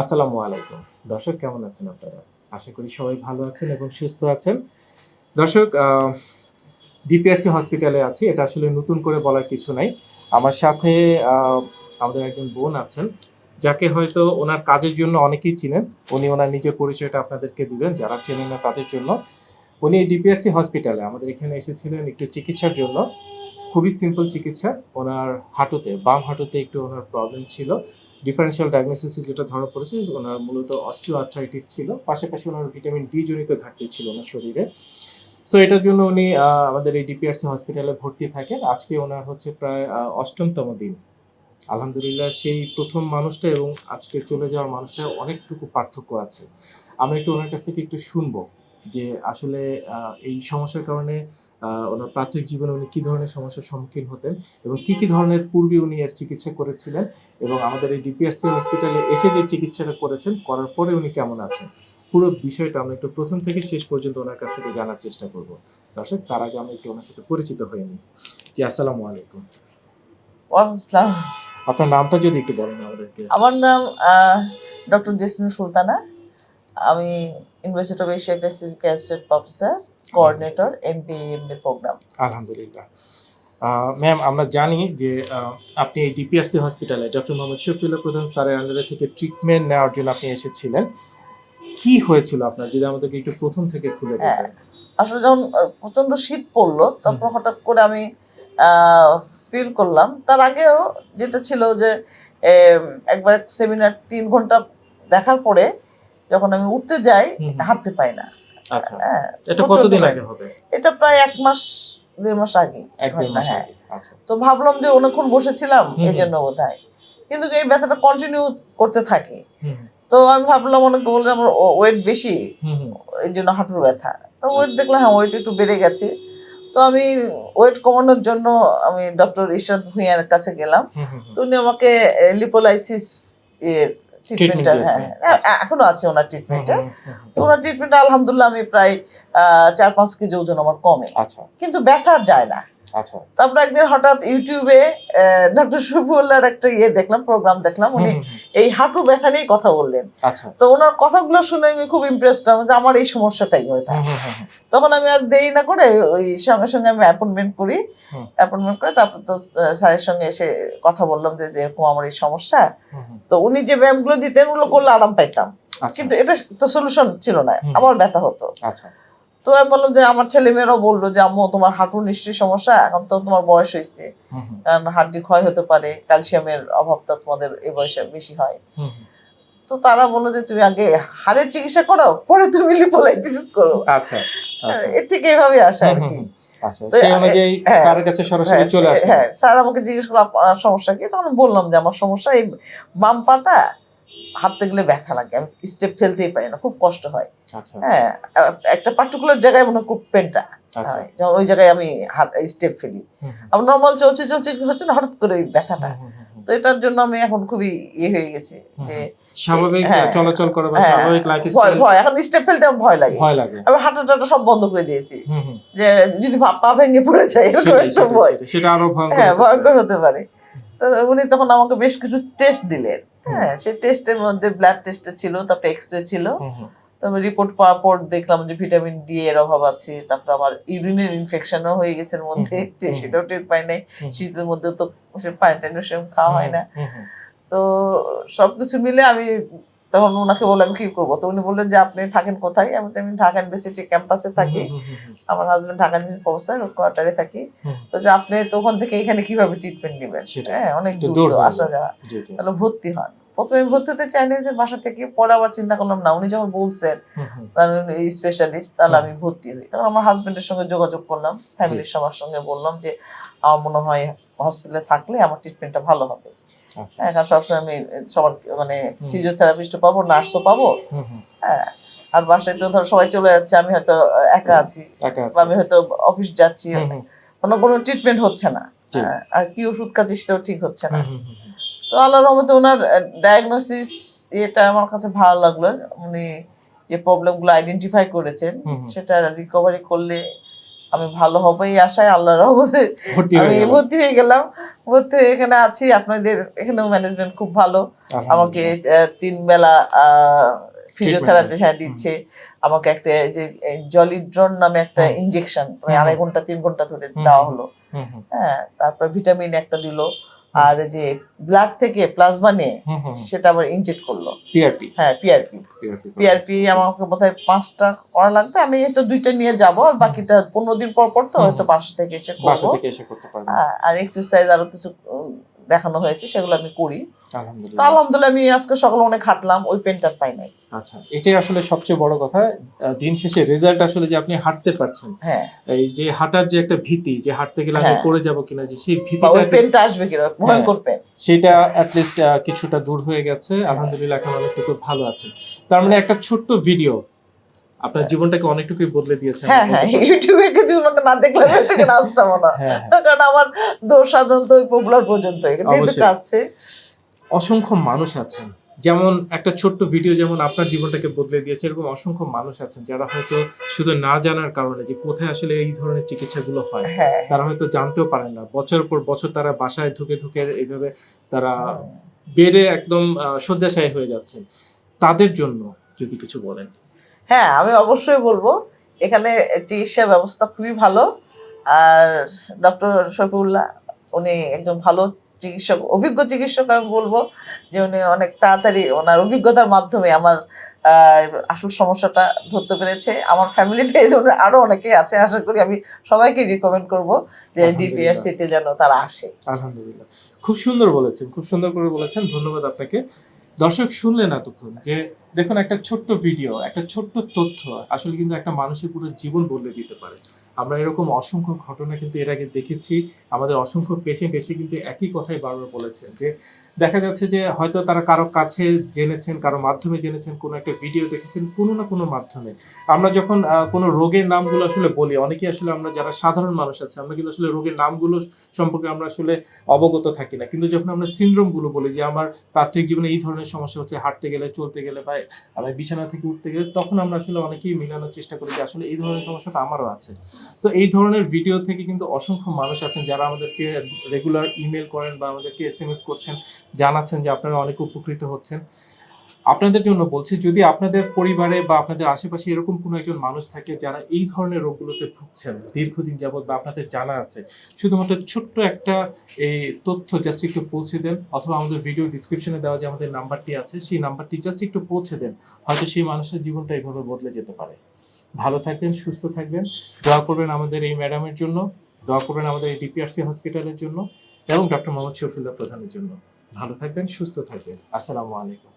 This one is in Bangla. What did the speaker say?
আসসালামু আলাইকুম। দর্শক, কেমন আছেন আপনারা? আশা করি সবাই ভালো আছেন এবং সুস্থ আছেন। দর্শক ডিপিআরসি হসপিটালে আছি। এটা আসলে নতুন করে বলার কিছু নাই। আমার সাথে আমাদের একজন বোন আছেন, যাকে হয়তো ওনার কাজের জন্য অনেকেই চিনেন। উনি ওনার নিজের পরিচয়টা আপনাদেরকে দিবেন। যারা চেনেন না তাদের জন্য। উনি ডিপিআরসি হসপিটালে আমাদের এখানে এসেছিলেন একটু চিকিৎসার জন্য। খুবই সিম্পল চিকিৎসা। ওনার হাঁটুতে, বাম হাঁটুতে একটু ওনার প্রবলেম ছিল। ডিফারেন্সিয়াল ডায়াগনোসিসে যেটা ধরা পড়েছে, ওনার মূলত অস্টিও আর্থ্রাইটিস ছিল, পাশাপাশি ওনার ভিটামিন ডি জনিত ঘাটতি ছিল ওনার শরীরে। সো এটার জন্য উনি আমাদের এই ডিপিআরসি হসপিটালে ভর্তি থাকেন। আজকে ওনার হচ্ছে প্রায় অষ্টমতম দিন। আলহামদুলিল্লাহ, সেই প্রথম মানুষটা এবং আজকে চলে যাওয়ার মানুষটা অনেকটুকু পার্থক্য আছে। আমরা একটু ওনার কাছ থেকে একটু শুনব। যে আসলে এই সমস্যার কারণে ওনার প্রাথমিক জীবনে উনি কী ধরনের সমস্যার সম্মুখীন হতেন এবং কি কি ধরনের পূর্বে উনি এর চিকিৎসা করেছিলেন এবং আমাদের এই ডিপিআরসি হসপিটালে এসে যে চিকিৎসাটা করেছেন করার পরে উনি কেমন আছেন? পুরো বিষয়টা আমরা একটু প্রথম থেকে শেষ পর্যন্ত ওনার কাছ থেকে জানার চেষ্টা করব। দর্শক তার আগে আমরা একটু ওনার সাথে পরিচিত হয়ে নিই। জি আসসালামু আলাইকুম। ওয়ালাইকুম আসসালাম। আপনার নামটা যদি একটু বলেন আমাদেরকে। আমার নাম ডক্টর জেসমিন সুলতানা। আমি university of Asia Pacific associate professor coordinator MP MB program আলহামদুলিল্লাহ। ম্যাম আমরা জানি যে আপনি এই ডিপিআরসি হসপিটালে ডক্টর মোহাম্মদ শফিউল্লাহ প্রধান স্যারের আন্ডারে থেকে ট্রিটমেন্ট নেওয়ার জন্য আপনি এসেছিলেন। কি হয়েছিল আপনার? যদি আমাদেরকে একটু প্রথম থেকে খুলে হ্যাঁ। আসলে যখন প্রচণ্ড শীত পড়ল তারপর হঠাৎ করে আমি ফিল করলাম। তার আগেও যেটা ছিল যে একবার সেমিনার তিন ঘণ্টা দেখার পরে যখন আমি উঠতে যাই। হাঁটতে পাই না। আচ্ছা। হ্যাঁ এটা কতদিন আগে হবে? এটা প্রায় এক মাস দেড় মাস আগে। হ্যাঁ। আচ্ছা। তো ভাবলাম যে অনেকক্ষণ বসেছিলাম এই জন্য বোধ কিন্তু এই ব্যথাটা কন্টিনিউ করতে থাকে। তো আমি ভাবলাম অনেক বললে আমার ওয়েট বেশি। এই জন্য হাঁটুর ব্যথা। তো ওয়েট আচ্ছা। দেখলাম হ্যাঁ ওয়েট একটু বেড়ে গেছে। তো আমি ওয়েট কমানোর জন্য আমি ডক্টর ইশরাত ভুঁইয়ার কাছে গেলাম। তো উনি আমাকে লিপোলাইসিস এর ট্রিটমেন্টটা হ্যাঁ আচ্ছা। এখনও আছে ওনার ট্রিটমেন্টটা তো ওনার ট্রিটমেন্টটা আলহামদুলিল্লাহ আমি প্রায় আহ, চার পাঁচ কেজি ওজন আমার কমে। আচ্ছা। কিন্তু ব্যথা যায় না। তারপর একদিন হঠাৎ ইউটিউবে ডক্টর শফিউল্লাহর একটা ইয়ে দেখলাম প্রোগ্রাম দেখলাম উনি। এই হাঁটু ব্যথা নিয়ে কথা বললেন। আচ্ছা। তো ওনার কথাগুলো শুনে আমি খুব ইমপ্রেসড হলাম যে আমার এই সমস্যাটাই হয়ে থাকে। তখন আমি আর দেরি না করে ওই সঙ্গে সঙ্গে আমি অ্যাপয়েন্টমেন্ট করি। অ্যাপয়েন্টমেন্ট করে তারপর তো স্যারের সঙ্গে এসে কথা বললাম যে এরকম আমার এই সমস্যা। তো উনি যে ব্যায়ামগুলো দিতেন ওগুলো করলে আরাম পাইতাম। আচ্ছা। কিন্তু এটা তো সলিউশন ছিল না। আমার ব্যথা হতো। আচ্ছা। তো আমি বললাম যে আমার ছেলে মেয়েরাও বলল যে আম্মু তোমার হাঁটুর নিশ্চয়ই সমস্যা এখন তো তোমার বয়স হয়েছে। কারণ হাড্ডি ক্ষয় হতে পারে ক্যালসিয়ামের অভাবটা তোমাদের এই বয়সে বেশি হয়। তো তারা বলল যে তুমি আগে হাড়ের চিকিৎসা করো পরে তুমি লিপোলাইসিস করো। আচ্ছা এর ঠিক এইভাবে আসে আর কি। আচ্ছা হ্যাঁ, হ্যাঁ, হ্যাঁ স্যার আমাকে জিজ্ঞেস করল সমস্যা কি? তখন বললাম যে আমার সমস্যা এই বাম পাটা হাঁটতে গেলে ব্যথা লাগে। আমি স্টেপ ফেলতেই পারি না খুব কষ্ট হয়। আচ্ছা। হ্যাঁ একটা পার্টিকুলার জায়গায় মনে হয় খুব পেনটা আচ্ছা। হয়। যেমন ওই জায়গায় আমি স্টেপ ফেলি। আমার নর্মাল চলছে চলছে হচ্ছে না হঠাৎ করে ওই ব্যথাটা। তো এটার জন্য আমি এখন খুবই ইয়ে হয়ে গেছি যে স্বাভাবিক হ্যাঁ, চলাচল করা বা হ্যাঁ, স্বাভাবিক ভয় এখন স্টেপ ফেলতে আমার ভয় লাগে। ভয় লাগে। আমি হাঁটা টাটা সব বন্ধ করে দিয়েছি। যে যদি পা- ভেঙে পড়ে যায় এরকম সেটাই, একটা ভয়। সেটা আরও ভয়ঙ্কর হ্যাঁ হতে পারে। তো উনি তখন আমাকে বেশ কিছু টেস্ট দিলেন। হ্যাঁ সেই টেস্টের মধ্যে ব্লাড টেস্ট ছিল তারপর এক্স রে ছিল তবে রিপোর্ট পাওয়ার পর দেখলাম যে ভিটামিন ডি এর অভাব আছে তারপর আমার ইউরিনের ইনফেকশনও হয়ে গেছে মধ্যে। সেটাও টের পাই নাই। শীতের মধ্যে তো সে পানি টানি সেরকম খাওয়া হয় না। তো সবকিছু মিলে আমি তখন ওনাকে বললাম কি করব? তো উনি বললেন যে আপনি থাকেন কোথায়? আমি আমি ঢাকা ইউনিভার্সিটি ক্যাম্পাসে থাকি। আমার হাজবেন্ড ঢাকা ইউনিভার্সিটি প্রফেসর কোয়ার্টারে থাকি। তো যে আপনি তো ওখান থেকে এখানে কীভাবে ট্রিটমেন্ট নেবেন? হ্যাঁ অনেক দূর আসা যাওয়া। তাহলে ভর্তি হন। প্রথমে ভর্তি হতে চাইনি যে বাসা থেকে পরে আবার চিন্তা করলাম না উনি যখন বলছেন স্পেশালিস্ট তাহলে আমি ভর্তি হই। তখন আমার হাজবেন্ডের সঙ্গে যোগাযোগ করলাম ফ্যামিলির সবার সঙ্গে বললাম যে আমার মনে হয় হসপিটালে থাকলে আমার ট্রিটমেন্টটা ভালো হবে। আচ্ছা। হ্যাঁ সবসময় আমি সবার মানে হুম। ফিজিওথেরাপিস্টও পাবো নার্সও পাবো। হ্যাঁ আর বাসায় তো ধর সবাই চলে যাচ্ছে আমি হয়তো একা আছি বা আমি হয়তো অফিস যাচ্ছি হুম, কোনো কোনো ট্রিটমেন্ট হচ্ছে না হ্যাঁ, আর কি ওষুধ খাচ্ছি সেটাও ঠিক হচ্ছে না। তো আল্লাহ রহমতে ওনার ডায়াগনোসিস এটা আমার কাছে ভালো লাগল উনি যে প্রবলেমগুলো আইডেন্টিফাই করেছেন। সেটা রিকভারি করলে আমি ভালো হব এই আশায় আল্লাহর রহমতে ভর্তি আমি হয়ে ভর্তি হয়ে গেলাম। ভর্তি হয়ে এখানে আছি। আপনাদের এখানেও ম্যানেজমেন্ট খুব ভালো। আমাকে তিন বেলা ফিজিওথেরাপি হ্যাঁ দিচ্ছে। আমাকে একটা যে জলিড্রন নামে একটা। ইনজেকশন আড়াই ঘণ্টা তিন ঘণ্টা ধরে দেওয়া হলো। হ্যাঁ তারপর ভিটামিন একটা দিল। আর যে ব্লাড থেকে প্লাজমা নিয়ে। সেটা আবার ইনজেক্ট করল। পিআরপি হ্যাঁ পিআরপি পিআরপি আমাকে বোধহয় পাঁচটা করা লাগবে। আমি হয়তো দুইটা নিয়ে যাব আর বাকিটা পনেরো দিন পর পর তো হয়তো বাসা থেকে এসে করব। থেকে এসে করতে পারবেন হ্যাঁ, আর এক্সারসাইজ আরও কিছু দেখানো হয়েছে সেগুলো আমি করি। তো আলহামদুলিল্লাহ আমি আজকে সকালে অনেক হাঁটলাম ওই পেনটা পাই নাই। আচ্ছা এটাই আসলে সবচেয়ে বড় কথা। দিন শেষে রেজাল্ট আসলে যে আপনি হাঁটতে পারছেন। হ্যাঁ। এই যে হাঁটার যে একটা ভীতি যে হাঁটতে গেলে আমি হ্যাঁ। পড়ে যাব কিনা যে সেই ভীতিটা ওই পেনটা আসবে কিনা ভয়ঙ্কর পেন সেটা অ্যাটলিস্ট কিছুটা দূর হয়ে গেছে। আলহামদুলিল্লাহ এখন অনেকটুকু ভালো আছে। তার মানে একটা ছোট্ট ভিডিও আপনার জীবনটাকে অনেকটুকুই বদলে দিয়েছে হ্যাঁ হ্যাঁ ইউটিউবে কিছু না দেখলে থেকে না। হ্যাঁ হ্যাঁ। কারণ আমার দোষ সাধারণত ওই পপুলার পর্যন্ত কাছে। অসংখ্য মানুষ আছেন। যেমন একটা ছোট্ট ভিডিও যেমন আপনার জীবনটাকে বদলে দিয়েছে এরকম অসংখ্য মানুষ আছেন যারা হয়তো শুধু না জানার কারণে যে কোথায় আসলে এই ধরনের চিকিৎসাগুলো হয় হ্যাঁ। তারা হয়তো জানতেও পারেন না। বছরের পর বছর তারা বাসায় ঢুকে ঢুকে এইভাবে তারা বেডে একদম শয্যাশায়ী হয়ে যাচ্ছেন। তাদের জন্য যদি কিছু বলেন। হ্যাঁ আমি অবশ্যই বলব এখানে চিকিৎসা ব্যবস্থা খুবই ভালো। আর ডক্টর শফিউল্লাহ উনি একজন ভালো চিকিৎসক অভিজ্ঞ চিকিৎসক আমি বলব যে উনি অনেক তাড়াতাড়ি ওনার অভিজ্ঞতার মাধ্যমে আমার আসল সমস্যাটা ধরতে পেরেছে। আমার ফ্যামিলিতে এই ধরনের আরও অনেকেই আছে আশা করি আমি সবাইকে রিকমেন্ড করব যে আলহামদুলিল্লাহ। ডিপিআরসি তে যেন তারা আসে। আলহামদুলিল্লাহ। খুব সুন্দর বলেছেন খুব সুন্দর করে বলেছেন। ধন্যবাদ আপনাকে। দর্শক শুনলেন এতক্ষণ যে দেখুন একটা ছোট্ট ভিডিও একটা ছোট্ট তথ্য, আসলে কিন্তু একটা মানুষের পুরো জীবন বদলে দিতে পারে। আমরা এরকম অসংখ্য ঘটনা কিন্তু এর আগে দেখেছি। আমাদের অসংখ্য পেশেন্ট এসে কিন্তু একই কথাই বারবার বলেছেন যে, দেখা যাচ্ছে যে হয়তো তারা কারও কাছে জেনেছেন, কারও মাধ্যমে জেনেছেন, কোনো একটা ভিডিও দেখেছেন, কোনো না কোনো মাধ্যমে। আমরা যখন কোনো রোগের নামগুলো আসলে বলি, অনেকেই আসলে আমরা যারা সাধারণ মানুষ আছে, আমরা কিন্তু আসলে রোগের নামগুলো সম্পর্কে আমরা আসলে অবগত থাকি না। কিন্তু যখন আমরা সিনড্রোমগুলো বলি যে, আমার প্রাথমিক জীবনে এই ধরনের সমস্যা হচ্ছে, হাঁটতে গেলে, চলতে গেলে বা আমি বিছানা থেকে উঠতে গেলে, তখন আমরা আসলে অনেকেই মিলানোর চেষ্টা করি যে, আসলে এই ধরনের সমস্যাটা আমারও আছে। তো এই ধরনের ভিডিও থেকে কিন্তু অসংখ্য মানুষ আছেন যারা আমাদেরকে রেগুলার ইমেল করেন বা আমাদেরকে এস এম এস করছেন, জানাচ্ছেন যে আপনারা অনেক উপকৃত হচ্ছেন। আপনাদের জন্য বলছি, যদি আপনাদের পরিবারে বা আপনাদের আশেপাশে এরকম কোনো একজন মানুষ থাকে যারা এই ধরনের রোগগুলোতে ভুগছেন দীর্ঘদিন যাবৎ বা আপনাদের জানা আছে, শুধুমাত্র ছোট্ট একটা এই তথ্য জাস্ট একটু পৌঁছে দেন, অথবা আমাদের ভিডিও ডিসক্রিপশনে দেওয়া যে আমাদের নাম্বারটি আছে, সেই নাম্বারটি জাস্ট একটু পৌঁছে দেন, হয়তো সেই মানুষের জীবনটা এইভাবে বদলে যেতে পারে। ভালো থাকবেন, সুস্থ থাকবেন। দোয়া করবেন আমাদের এই ম্যাডামের জন্য, দোয়া করবেন আমাদের এই ডিপিআরসি হসপিটালের জন্য এবং ডক্টর মোহাম্মদ শফিল্লা প্রধানের জন্য। ভালো থাকবেন, সুস্থ থাকবেন। আসসালামু আলাইকুম।